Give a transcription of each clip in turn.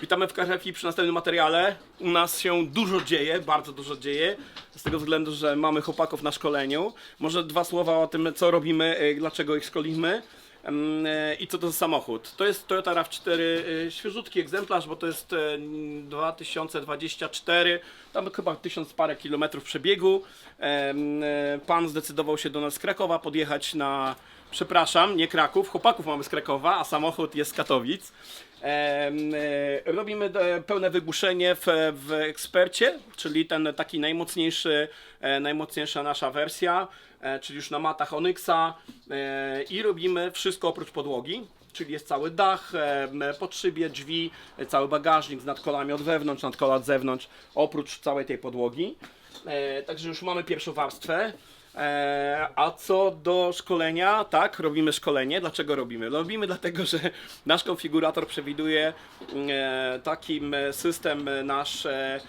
Witamy w KRFI przy następnym materiale. U nas się dużo dzieje, bardzo dużo dzieje, z tego względu, że mamy chłopaków na szkoleniu. Może dwa słowa o tym, co robimy, y, dlaczego ich szkolimy. Ym, y, I co to za samochód? To jest Toyota RAV4, y, świeżutki egzemplarz, bo to jest y, 2024, tam chyba tysiąc parę kilometrów przebiegu. Pan zdecydował się do nas z Krakowa podjechać na, przepraszam, nie Kraków, chłopaków mamy z Krakowa, a samochód jest z Katowic. E, Robimy pełne wygłuszenie w, w ekspercie, czyli ten taki najmocniejszy, e, najmocniejsza nasza wersja, e, czyli już na matach Onyxa i robimy wszystko oprócz podłogi. Czyli jest cały dach, podszybie, drzwi, cały bagażnik z nadkolami od wewnątrz, nadkola od zewnątrz, oprócz całej tej podłogi. Także już mamy pierwszą warstwę. E, a co do szkolenia, tak, robimy szkolenie. Dlaczego robimy? Robimy dlatego, że nasz konfigurator przewiduje e, taki system nasz, e,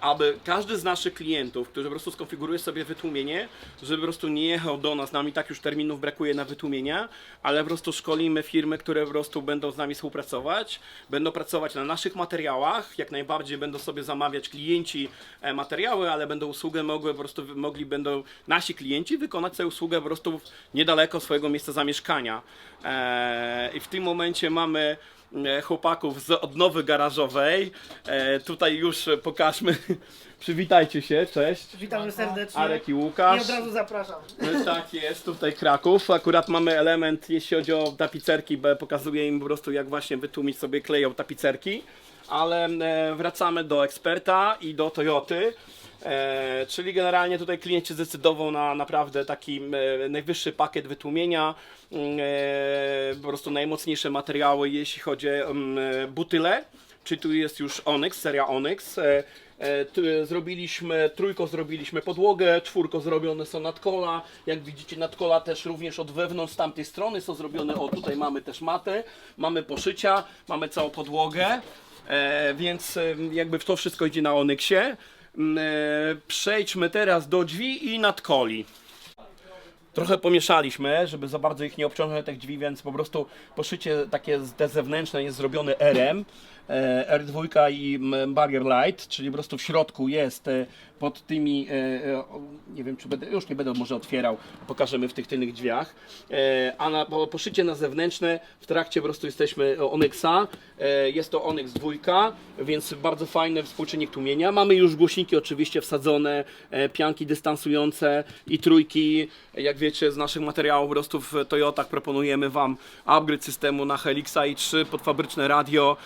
aby każdy z naszych klientów, którzy po prostu skonfiguruje sobie wytłumienie, żeby po prostu nie jechał do nas, nam i tak już terminów brakuje na wytłumienia, ale po prostu szkolimy firmy, które po prostu będą z nami współpracować, będą pracować na naszych materiałach, jak najbardziej będą sobie zamawiać klienci e, materiały, ale będą usługę mogły po prostu, mogli będą nasi klienci wykonać sobie usługę po prostu niedaleko swojego miejsca zamieszkania. E, I w tym momencie mamy e, chłopaków z odnowy garażowej. E, tutaj już e, pokażmy. Przywitajcie się, cześć. Witamy serdecznie. Arek i I Łukasz. od razu zapraszam. E, Tak jest, tutaj Kraków. Akurat mamy element, jeśli chodzi o tapicerki, bo pokazuję im po prostu jak właśnie wytłumić sobie kleją tapicerki. Ale e, wracamy do eksperta i do Toyoty. E, czyli generalnie tutaj klient się zdecydował na naprawdę taki e, najwyższy pakiet wytłumienia, mm, e, po prostu najmocniejsze materiały, jeśli chodzi o mm, e, butyle. Czyli tu jest już Onyx, seria Onyx. E, e, Zrobiliśmy, trójko zrobiliśmy podłogę, czwórko zrobione są nadkola. Jak widzicie nadkola też również od wewnątrz z tamtej strony są zrobione, o tutaj mamy też matę, mamy poszycia, mamy całą podłogę. E, więc jakby w to wszystko idzie na Onyxie. Mm, e, Przejdźmy teraz do drzwi i nadkoli. Trochę pomieszaliśmy, żeby za bardzo ich nie obciążać tych drzwi, więc po prostu poszycie takie te zewnętrzne jest zrobione RM, e, R2 i Barrier Light, czyli po prostu w środku jest e, pod tymi, e, nie wiem czy będę, już nie będę może otwierał, pokażemy w tych tylnych drzwiach, a na, po- poszycie na zewnętrzne w trakcie po prostu jesteśmy Onyxa, jest to Onyx 2, więc bardzo fajny współczynnik tłumienia, mamy już głośniki oczywiście wsadzone, pianki dystansujące i trójki, jak wiecie z naszych materiałów po prostu w Toyotach proponujemy Wam upgrade systemu na Helixa i3 podfabryczne radio,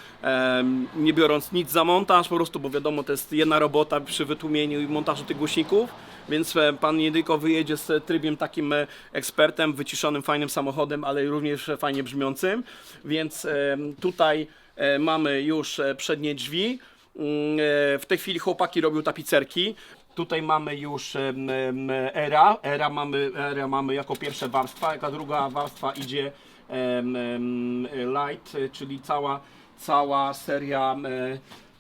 nie biorąc nic za montaż po prostu, bo wiadomo to jest jedna robota przy wytłumieniu i montażu tych głośników, więc e, Pan nie tylko wyjedzie z trybiem takim e, ekspertem, wyciszonym, fajnym samochodem, ale również e, fajnie brzmiącym, więc em, tutaj e, mamy już e, przednie drzwi, Mm, e, w tej chwili chłopaki robią tapicerki. Tutaj mamy już era. Era mamy, era mamy jako pierwsza warstwa, jaka druga warstwa idzie light, czyli cała, cała seria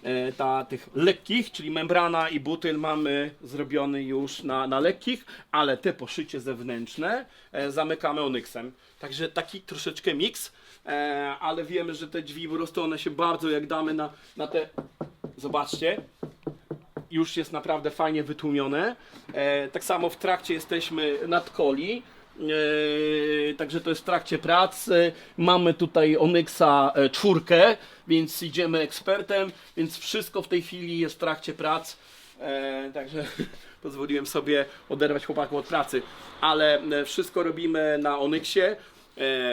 e, ta, tych lekkich, czyli membrana i butyl mamy zrobiony już na, na lekkich, ale te poszycie zewnętrzne e, zamykamy onyxem. Także taki troszeczkę miks, e, ale wiemy, że te drzwi po prostu one się bardzo jak damy na, na te Zobaczcie, już jest naprawdę fajnie wytłumione. E, tak samo w trakcie jesteśmy nad coli. E, także to jest w trakcie prac. E, mamy tutaj Onyxa e, czwórkę, więc idziemy ekspertem, więc wszystko w tej chwili jest w trakcie prac. Także pozwoliłem sobie oderwać chłopaków od pracy, ale wszystko robimy na Onyxie.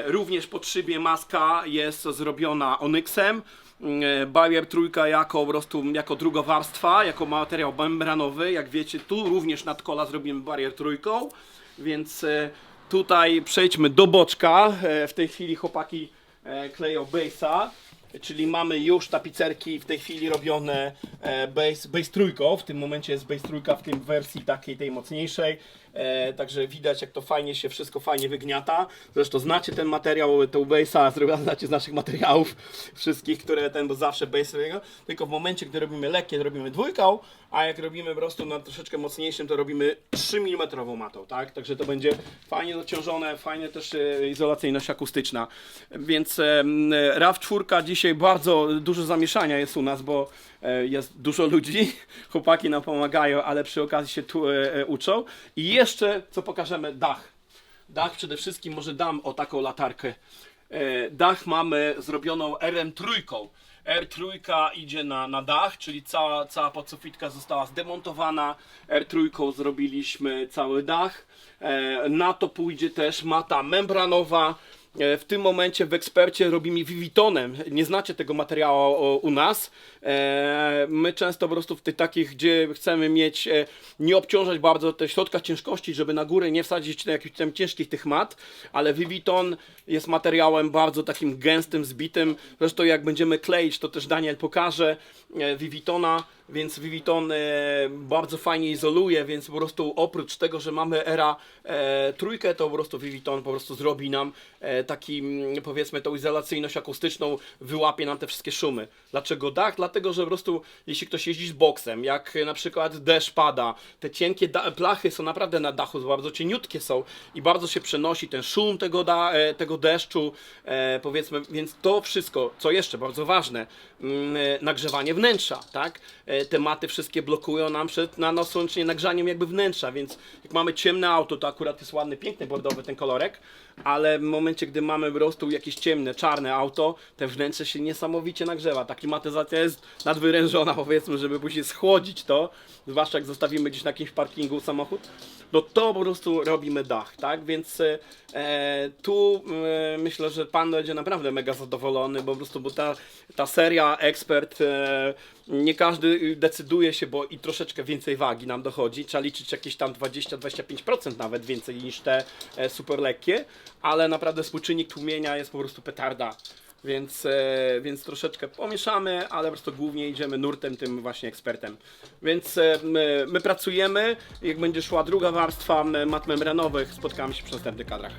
Również pod szybie maska jest zrobiona Onyxem. E, Barrier trójka jako po prostu jako druga warstwa, jako materiał membranowy. Jak wiecie, tu również nad kola zrobimy barrier trójką, więc e, tutaj przejdźmy do boczka. E, W tej chwili chłopaki kleją base'a. Czyli mamy już tapicerki w tej chwili robione base, base trójką, w tym momencie jest base trójka w tym wersji takiej tej mocniejszej. E, także widać jak to fajnie się wszystko fajnie wygniata. Zresztą znacie ten materiał, tą base'a, znacie z naszych materiałów wszystkich, które ten, bo zawsze base, tylko w momencie, gdy robimy lekkie, to robimy dwójką, a jak robimy po prostu na troszeczkę mocniejszym, to robimy 3 mm matą, tak? Także to będzie fajnie dociążone, fajnie też e, izolacyjność akustyczna. Więc e, RAV4 dzisiaj bardzo dużo zamieszania jest u nas, bo e, jest dużo ludzi, chłopaki nam pomagają, ale przy okazji się tu e, e, uczą. I jeszcze, co pokażemy, dach. Dach przede wszystkim, może dam o taką latarkę. E, Dach mamy zrobioną RM3. R3 idzie na, na dach, czyli cała, cała podsufitka została zdemontowana. R3 zrobiliśmy cały dach. E, Na to pójdzie też mata membranowa. E, W tym momencie w ekspercie robimy Vivitonem. Nie znacie tego materiału u nas. E, My często po prostu w tych takich, gdzie chcemy mieć, e, nie obciążać bardzo te środka ciężkości, żeby na górę nie wsadzić jakichś tam ciężkich tych mat, ale Viviton jest materiałem bardzo takim gęstym, zbitym. Zresztą jak będziemy kleić, to też Daniel pokaże Vivitona, więc Viviton e, bardzo fajnie izoluje, więc po prostu oprócz tego, że mamy era e, trójkę, to po prostu Viviton po prostu zrobi nam e, taki, mm, powiedzmy, tą izolacyjność akustyczną, wyłapie nam te wszystkie szumy. Dlaczego dach? Dlatego, że po prostu jeśli ktoś jeździ z boksem, jak na przykład deszcz pada, te cienkie blachy są naprawdę na dachu, bardzo cieniutkie są i bardzo się przenosi ten szum tego, da- tego deszczu, powiedzmy, więc to wszystko, co jeszcze bardzo ważne, mm, nagrzewanie wnętrza, tak? E, te maty wszystkie blokują nam przed nanosłonecznym nagrzaniem jakby wnętrza, więc jak mamy ciemne auto, to akurat jest ładny, piękny bordowy ten kolorek, ale w momencie, gdy mamy po prostu jakieś ciemne, czarne auto, te wnętrze się niesamowicie nagrzewa. Ta klimatyzacja jest nadwyrężona, powiedzmy, żeby później schłodzić to, zwłaszcza jak zostawimy gdzieś na jakimś parkingu samochód, no to po prostu robimy dach, tak? Więc e, tu e, myślę, że pan będzie naprawdę mega zadowolony, bo po prostu, bo ta, ta seria ekspert, e, nie każdy decyduje się, bo i troszeczkę więcej wagi nam dochodzi, trzeba liczyć jakieś tam 20-25% nawet więcej niż te e, super lekkie, ale naprawdę współczynnik tłumienia jest po prostu petarda. Więc, e, więc troszeczkę pomieszamy, ale po prostu głównie idziemy nurtem tym właśnie ekspertem. Więc e, my, my pracujemy, jak będzie szła druga warstwa m, mat membranowych, spotkamy się przy następnych kadrach.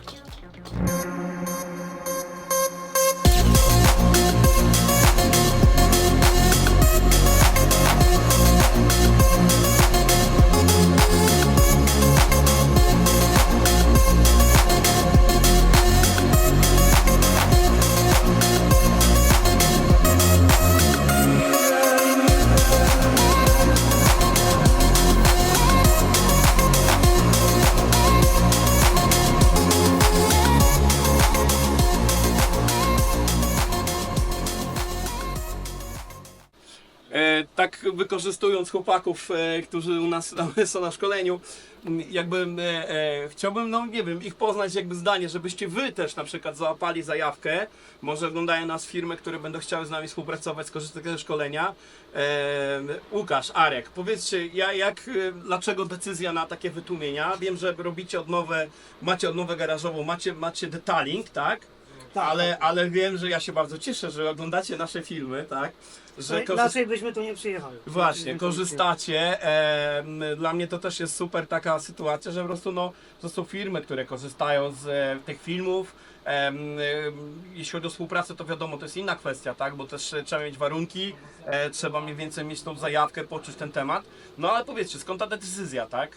Wykorzystując chłopaków, e, którzy u nas są na szkoleniu, jakby e, e, chciałbym, no nie wiem, ich poznać jakby zdanie, żebyście wy też na przykład załapali zajawkę, może oglądają nas firmy, które będą chciały z nami współpracować, skorzystać ze szkolenia. Łukasz, Arek, powiedzcie, ja, jak, dlaczego decyzja na takie wytłumienia? Wiem, że robicie odnowę, macie odnowę garażową, macie, macie detaling, tak? Ale, ale wiem, że ja się bardzo cieszę, że oglądacie nasze filmy, tak? Że Inaczej byśmy tu nie przyjechali. Właśnie, korzystacie. em, Dla mnie to też jest super taka sytuacja, że po prostu no, to są firmy, które korzystają z e, tych filmów. Em, Jeśli chodzi o współpracę, to wiadomo, to jest inna kwestia, tak? Bo też e, trzeba mieć warunki, e, trzeba mniej więcej mieć tą zajawkę, poczuć ten temat. No ale powiedzcie, skąd ta decyzja, tak?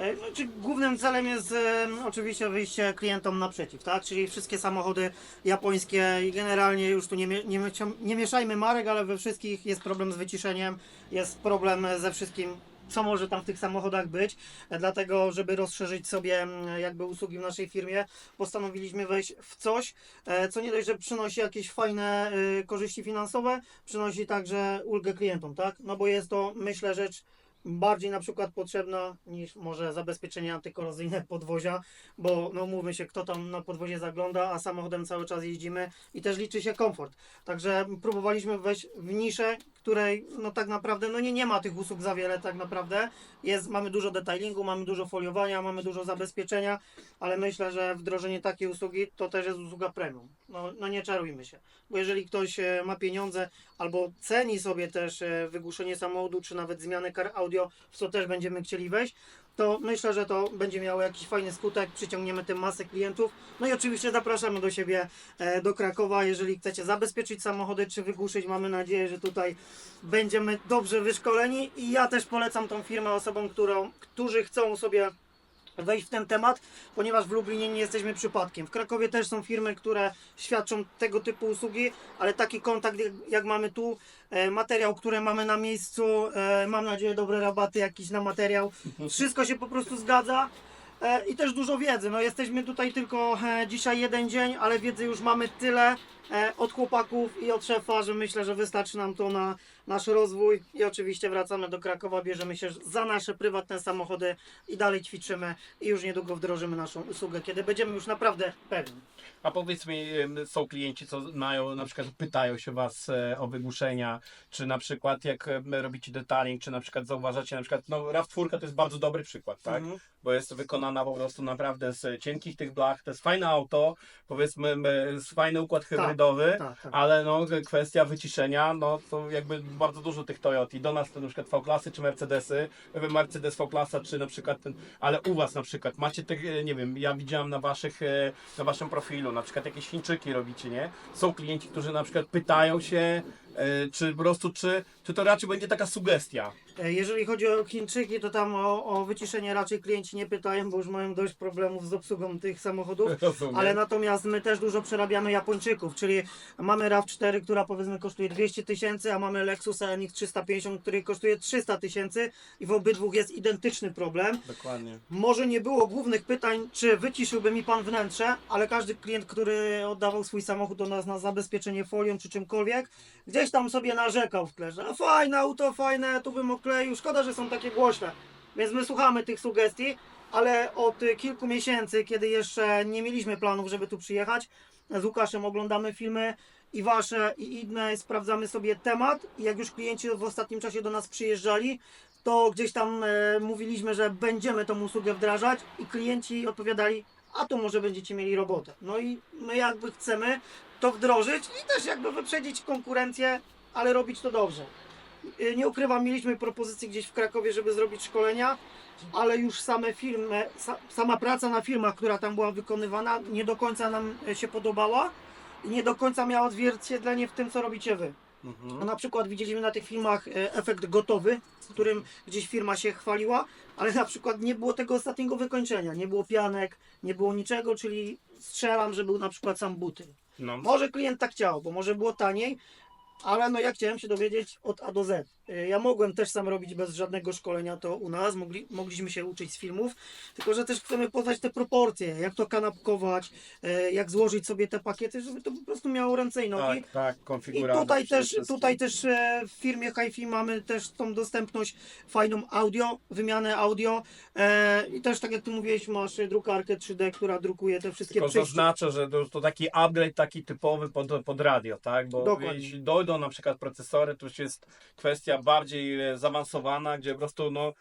E, Znaczy, głównym celem jest e, oczywiście wyjście klientom naprzeciw, tak? Czyli wszystkie samochody japońskie i generalnie już tu nie, nie, nie mieszajmy marek, ale we wszystkich jest problem z wyciszeniem, jest problem ze wszystkim. Co może tam w tych samochodach być? E, Dlatego, żeby rozszerzyć sobie jakby usługi w naszej firmie, postanowiliśmy wejść w coś, e, co nie dość, że przynosi jakieś fajne korzyści finansowe, przynosi także ulgę klientom, tak? No bo jest to, myślę, rzecz bardziej na przykład potrzebna niż może zabezpieczenie antykorozyjne podwozia, bo no mówmy się, kto tam na podwozie zagląda, a samochodem cały czas jeździmy i też liczy się komfort. Także próbowaliśmy wejść w niszę, której no tak naprawdę no nie, nie ma tych usług za wiele tak naprawdę. Jest, mamy dużo detailingu, mamy dużo foliowania, mamy dużo zabezpieczenia, ale myślę, że wdrożenie takiej usługi to też jest usługa premium. No, no nie czarujmy się, bo jeżeli ktoś e, ma pieniądze albo ceni sobie też e, wygłuszenie samochodu, czy nawet zmianę kar audio, w co też będziemy chcieli wejść, to myślę, że to będzie miało jakiś fajny skutek, przyciągniemy tym masę klientów. No i oczywiście zapraszamy do siebie e, do Krakowa, jeżeli chcecie zabezpieczyć samochody czy wygłuszyć. Mamy nadzieję, że tutaj będziemy dobrze wyszkoleni i ja też polecam tą firmę osobom, którą, którzy chcą sobie wejść w ten temat, ponieważ w Lublinie nie jesteśmy przypadkiem. W Krakowie też są firmy, które świadczą tego typu usługi, ale taki kontakt jak, mamy tu, e, materiał, który mamy na miejscu, e, mam nadzieję dobre rabaty jakiś na materiał, wszystko się po prostu zgadza. E, I też dużo wiedzy. No jesteśmy tutaj tylko dzisiaj jeden dzień, ale wiedzy już mamy tyle od chłopaków i od szefa, że myślę, że wystarczy nam to na nasz rozwój. I oczywiście wracamy do Krakowa, bierzemy się za nasze prywatne samochody i dalej ćwiczymy i już niedługo wdrożymy naszą usługę, kiedy będziemy już naprawdę pewni. A powiedz mi, są klienci, co mają, na przykład pytają się Was e, o wygłuszenia, czy na przykład jak robicie detailing, czy na przykład zauważacie, na przykład, no RAV4 to jest bardzo dobry przykład, tak? Mhm. Bo jest wykonana po prostu naprawdę z cienkich tych blach, to jest fajne auto, powiedzmy, m, jest fajny układ hybrydowy, Tak, tak. ale no kwestia wyciszenia, no to jakby bardzo dużo tych Toyot i do nas to na przykład V-klasy czy Mercedesy, Mercedes V-klasa czy na przykład ten, ale u Was na przykład macie tych, e, nie wiem, ja widziałem na Waszych, e, na Waszym profilu, na przykład jakieś Chińczyki robicie, nie? Są klienci, którzy na przykład pytają się, czy po prostu, czy, czy to raczej będzie taka sugestia. E, Jeżeli chodzi o Chińczyki, to tam o, o wyciszenie raczej klienci nie pytają, bo już mają dość problemów z obsługą tych samochodów. Rozumiem. Ale natomiast my też dużo przerabiamy Japończyków, czyli mamy RAV4, która powiedzmy kosztuje 200 tysięcy, a mamy Lexusa NX 350, który kosztuje 300 tysięcy i w obydwu jest identyczny problem. Dokładnie. Może nie było głównych pytań, czy wyciszyłby mi pan wnętrze, ale każdy klient, który oddawał swój samochód do nas na zabezpieczenie folią czy czymkolwiek, gdzieś tam sobie narzekał w tle, że "A fajne auto, fajne, tu bym okleił, szkoda, że są takie głośne. Więc my słuchamy tych sugestii, ale od kilku miesięcy, kiedy jeszcze nie mieliśmy planów, żeby tu przyjechać, z Łukaszem oglądamy filmy i wasze i inne, sprawdzamy sobie temat i jak już klienci w ostatnim czasie do nas przyjeżdżali, to gdzieś tam e, mówiliśmy, że będziemy tą usługę wdrażać i klienci odpowiadali, a to może będziecie mieli robotę. No i my jakby chcemy to wdrożyć i też jakby wyprzedzić konkurencję, ale robić to dobrze. E, Nie ukrywam, mieliśmy propozycje gdzieś w Krakowie, żeby zrobić szkolenia, ale już same filmy, sa, sama praca na filmach, która tam była wykonywana, nie do końca nam się podobała i nie do końca miała odzwierciedlenie w tym, co robicie wy. Mhm. No na przykład widzieliśmy na tych filmach e, efekt gotowy, którym gdzieś firma się chwaliła, ale na przykład nie było tego ostatniego wykończenia, nie było pianek, nie było niczego, czyli strzelam, że był na przykład sam buty. No. Może klient tak chciał, bo może było taniej, ale no ja chciałem się dowiedzieć od A do Z. E, Ja mogłem też sam robić bez żadnego szkolenia to u nas, mogli, mogliśmy się uczyć z filmów, tylko że też chcemy poznać te proporcje, jak to kanapkować, e, jak złożyć sobie te pakiety, żeby to po prostu miało ręce i nogi. Tak, tak, I konfiguracja. tutaj przede też, tutaj też e, w firmie HiFi mamy też tą dostępność fajną audio, wymianę audio i też tak jak ty mówiłeś masz drukarkę 3D, która drukuje te wszystkie Tylko przejścia. zaznaczę, że to, to taki upgrade taki typowy pod, pod radio, tak? Bo Dokładnie. jeśli dojdą na przykład procesory, to już jest kwestia bardziej e, zaawansowana, gdzie po prostu no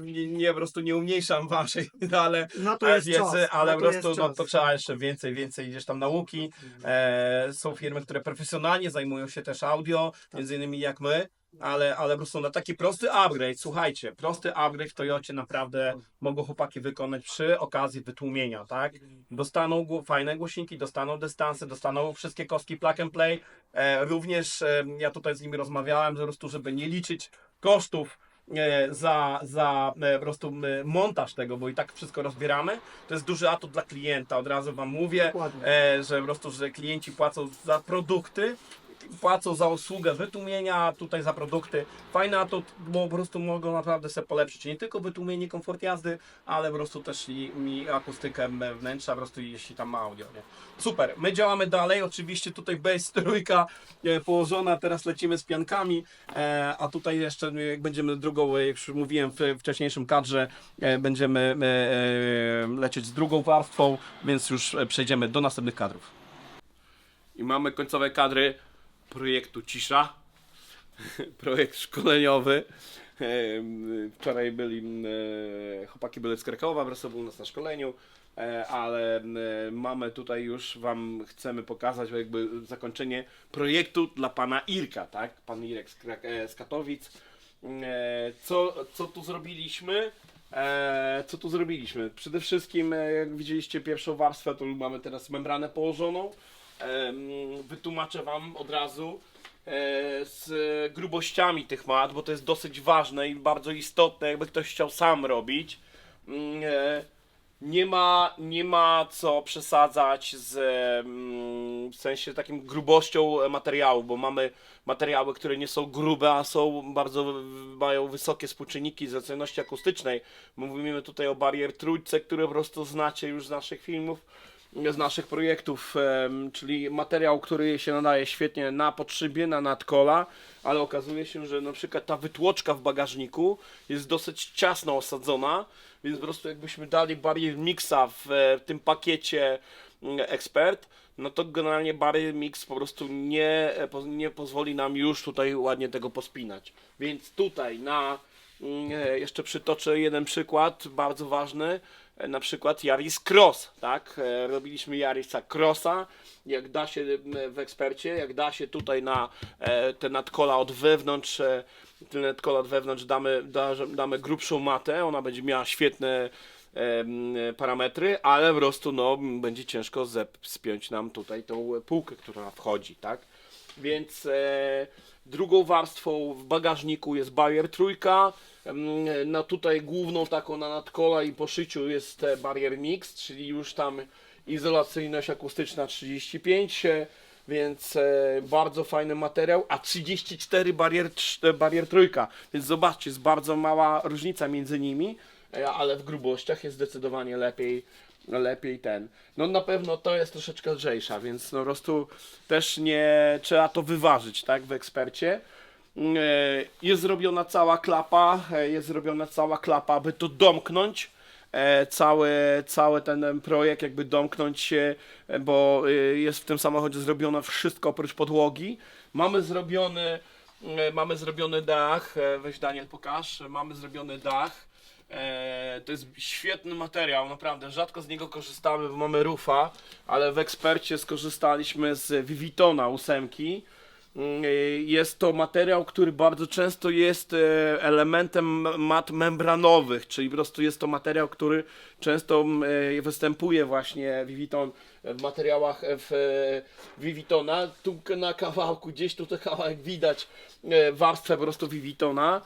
nie, nie po prostu nie umniejszam waszej, ale Na to jest wiedzy, czas. ale na po prostu no, to trzeba jeszcze więcej, więcej gdzieś tam nauki. E, są firmy, które profesjonalnie zajmują się też audio, Tak. między innymi jak my. Ale, ale po prostu na taki prosty upgrade, słuchajcie, prosty upgrade w Toyocie naprawdę mogą chłopaki wykonać przy okazji wytłumienia, tak? Dostaną fajne głośniki, dostaną dystanse, dostaną wszystkie kostki plug and play. E, również e, ja tutaj z nimi rozmawiałem, po prostu, żeby nie liczyć kosztów e, za, za e, po prostu e, montaż tego, bo i tak wszystko rozbieramy. To jest duży atut dla klienta, od razu Wam mówię, Dokładnie. e, że po prostu, że klienci płacą za produkty, płacą za usługę wytłumienia, tutaj za produkty. Fajne atut, bo po prostu mogą naprawdę sobie polepszyć nie tylko wytłumienie, komfort jazdy, ale po prostu też i, i akustykę wnętrza, po prostu jeśli tam ma audio. Nie? Super, my działamy dalej, oczywiście tutaj base trójka e, położona, teraz lecimy z piankami, e, a tutaj jeszcze e, jak będziemy drugą, jak już mówiłem w wcześniejszym kadrze, będziemy lecieć z drugą warstwą, więc już przejdziemy do następnych kadrów. I mamy końcowe kadry projektu Cisza. Projekt szkoleniowy. Wczoraj byli chłopaki byli z Krakowa, wraz był nas na szkoleniu, e, ale mamy tutaj już Wam chcemy pokazać jakby zakończenie projektu dla pana Irka, tak? Pan Irek z, e, z Katowic. E, Co, co tu zrobiliśmy? Co tu zrobiliśmy? Przede wszystkim, jak widzieliście pierwszą warstwę, to mamy teraz membranę położoną. Wytłumaczę Wam od razu e, z grubościami tych mat, bo to jest dosyć ważne i bardzo istotne, jakby ktoś chciał sam robić. Mm, e, nie ma, nie ma co przesadzać z w sensie takim grubością materiału, bo mamy materiały, które nie są grube, a są bardzo mają wysokie współczynniki zlecejności akustycznej. Mówimy tutaj o barier trójce, które po prostu znacie już z naszych filmów, z naszych projektów, czyli materiał, który się nadaje świetnie na podszybie, na nadkola, ale okazuje się, że na przykład ta wytłoczka w bagażniku jest dosyć ciasno osadzona, więc po prostu jakbyśmy dali barier mixa w e, tym pakiecie mm, ekspert, no to generalnie barier mix po prostu nie, e, nie pozwoli nam już tutaj ładnie tego pospinać. Więc tutaj na mm, e, jeszcze przytoczę jeden przykład bardzo ważny, na przykład Yaris Cross, tak? E, Robiliśmy Yarisa Crossa, jak da się w ekspercie, jak da się tutaj na e, te nadkola od wewnątrz, e, te nadkola od wewnątrz damy, da, damy grubszą matę, ona będzie miała świetne parametry, ale po prostu no, będzie ciężko spiąć nam tutaj tą półkę, która wchodzi, tak? Więc e, drugą warstwą w bagażniku jest barier trójka. No tutaj główną taką na nadkola i po szyciu jest barier mix, czyli już tam izolacyjność akustyczna 35, e, więc e, bardzo fajny materiał, a 34 barier, barier trójka, więc zobaczcie, jest bardzo mała różnica między nimi, e, ale w grubościach jest zdecydowanie lepiej, lepiej ten. No na pewno to jest troszeczkę lżejsza, więc no po prostu też nie trzeba to wyważyć, tak, w ekspercie. E, Jest zrobiona cała klapa, e, jest zrobiona cała klapa, aby to domknąć. e, Cały, cały ten projekt jakby domknąć się, bo jest w tym samochodzie zrobione wszystko oprócz podłogi. Mamy zrobiony, mamy zrobiony dach, weź Daniel pokaż, mamy zrobiony dach. To jest świetny materiał, naprawdę. Rzadko z niego korzystamy, bo mamy rufa, ale w ekspercie skorzystaliśmy z Vivitona ósemki. Mm, Jest to materiał, który bardzo często jest e, elementem mat membranowych, czyli po prostu jest to materiał, który często e, występuje właśnie Viviton w materiałach e, w Vivitona. Tu na kawałku, gdzieś tutaj kawałek widać warstwę po prostu Vivitona.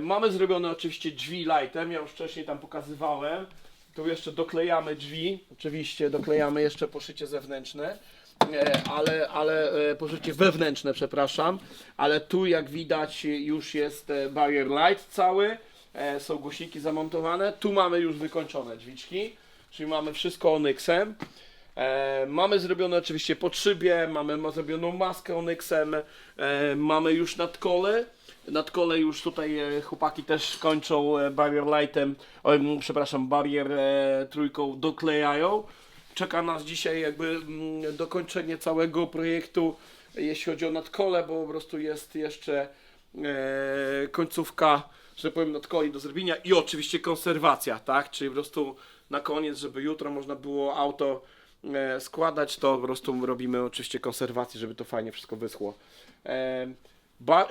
Mamy zrobione oczywiście drzwi lightem, ja już wcześniej tam pokazywałem. Tu jeszcze doklejamy drzwi, oczywiście doklejamy jeszcze poszycie zewnętrzne, ale, ale e, poszycie wewnętrzne, przepraszam. Ale tu jak widać już jest e, barrier light cały, e, są głośniki zamontowane. Tu mamy już wykończone drzwiczki, czyli mamy wszystko onyxem. Mamy zrobione oczywiście podszybie, mamy ma zrobioną maskę onyxem, mamy już nadkole. Nadkole już tutaj chłopaki też kończą barrier lightem, o, przepraszam, barrier trójką doklejają. Czeka nas dzisiaj jakby mm, dokończenie całego projektu, jeśli chodzi o nadkole, bo po prostu jest jeszcze e, końcówka, że powiem, nadkoli do zrobienia i oczywiście konserwacja, tak? Czyli po prostu na koniec, żeby jutro można było auto e, składać, to po prostu robimy oczywiście konserwację, żeby to fajnie wszystko wyschło. E, Ba,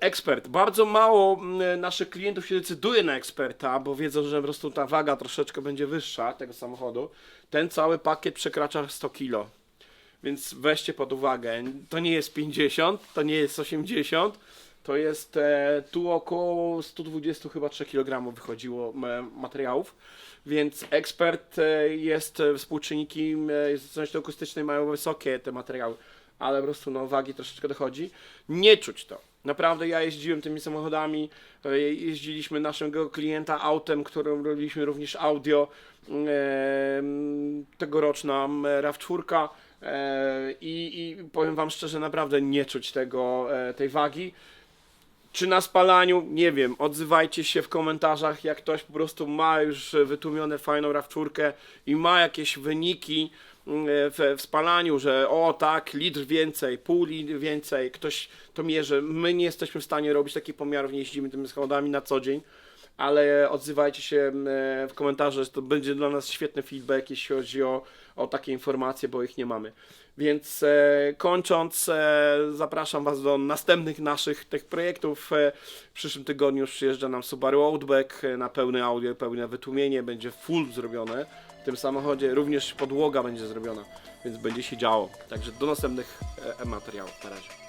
ekspert. Bardzo mało naszych klientów się decyduje na eksperta, bo wiedzą, że po prostu ta waga troszeczkę będzie wyższa tego samochodu. Ten cały pakiet przekracza 100 kg. Więc weźcie pod uwagę, to nie jest 50, to nie jest 80, to jest e, tu około 120 chyba 3 kg wychodziło m, materiałów. Więc ekspert e, jest e, współczynniki e, zależności akustycznej mają wysokie te materiały, ale po prostu no, wagi troszeczkę dochodzi. Nie czuć to. Naprawdę ja jeździłem tymi samochodami, e, jeździliśmy naszego klienta autem, którym robiliśmy również audio, tegoroczna m, RAV4 e, i, i powiem wam szczerze, naprawdę nie czuć tego, e, tej wagi. Czy na spalaniu? Nie wiem. Odzywajcie się w komentarzach, jak ktoś po prostu ma już wytłumione fajną rawczurkę i ma jakieś wyniki w, w spalaniu, że o tak, litr więcej, pół litr więcej, ktoś to mierzy. My nie jesteśmy w stanie robić takich pomiarów, nie jeździmy tymi samochodami na co dzień, ale odzywajcie się e, w komentarzach, to będzie dla nas świetny feedback, jeśli chodzi o, o takie informacje, bo ich nie mamy. Więc e, kończąc, e, zapraszam Was do następnych naszych tych projektów. E, w przyszłym tygodniu już przyjeżdża nam Subaru Outback e, na pełne audio, pełne wytłumienie, będzie full zrobione w tym samochodzie, również podłoga będzie zrobiona, więc będzie się działo. Także do następnych e, materiałów. Na razie.